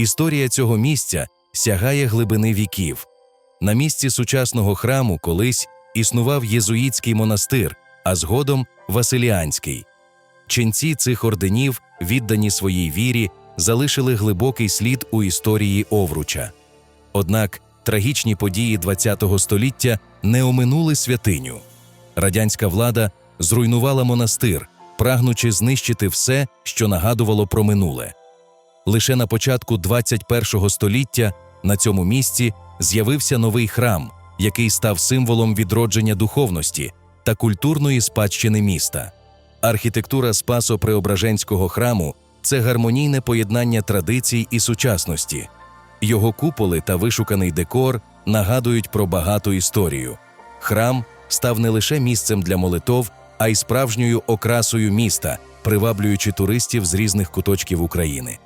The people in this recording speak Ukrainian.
Історія цього місця сягає глибини віків. На місці сучасного храму колись існував єзуїтський монастир, а згодом Василіанський. Ченці цих орденів, віддані своїй вірі, залишили глибокий слід у історії Овруча. Однак трагічні події ХХ століття не оминули святиню. Радянська влада зруйнувала монастир, прагнучи знищити все, що нагадувало про минуле. Лише на початку 21 століття на цьому місці з'явився новий храм, який став символом відродження духовності та культурної спадщини міста. Архітектура Спасо-Преображенського храму це гармонійне поєднання традицій і сучасності. Його куполи та вишуканий декор нагадують про багату історію. Храм став не лише місцем для молитов, а й справжньою окрасою міста, приваблюючи туристів з різних куточків України.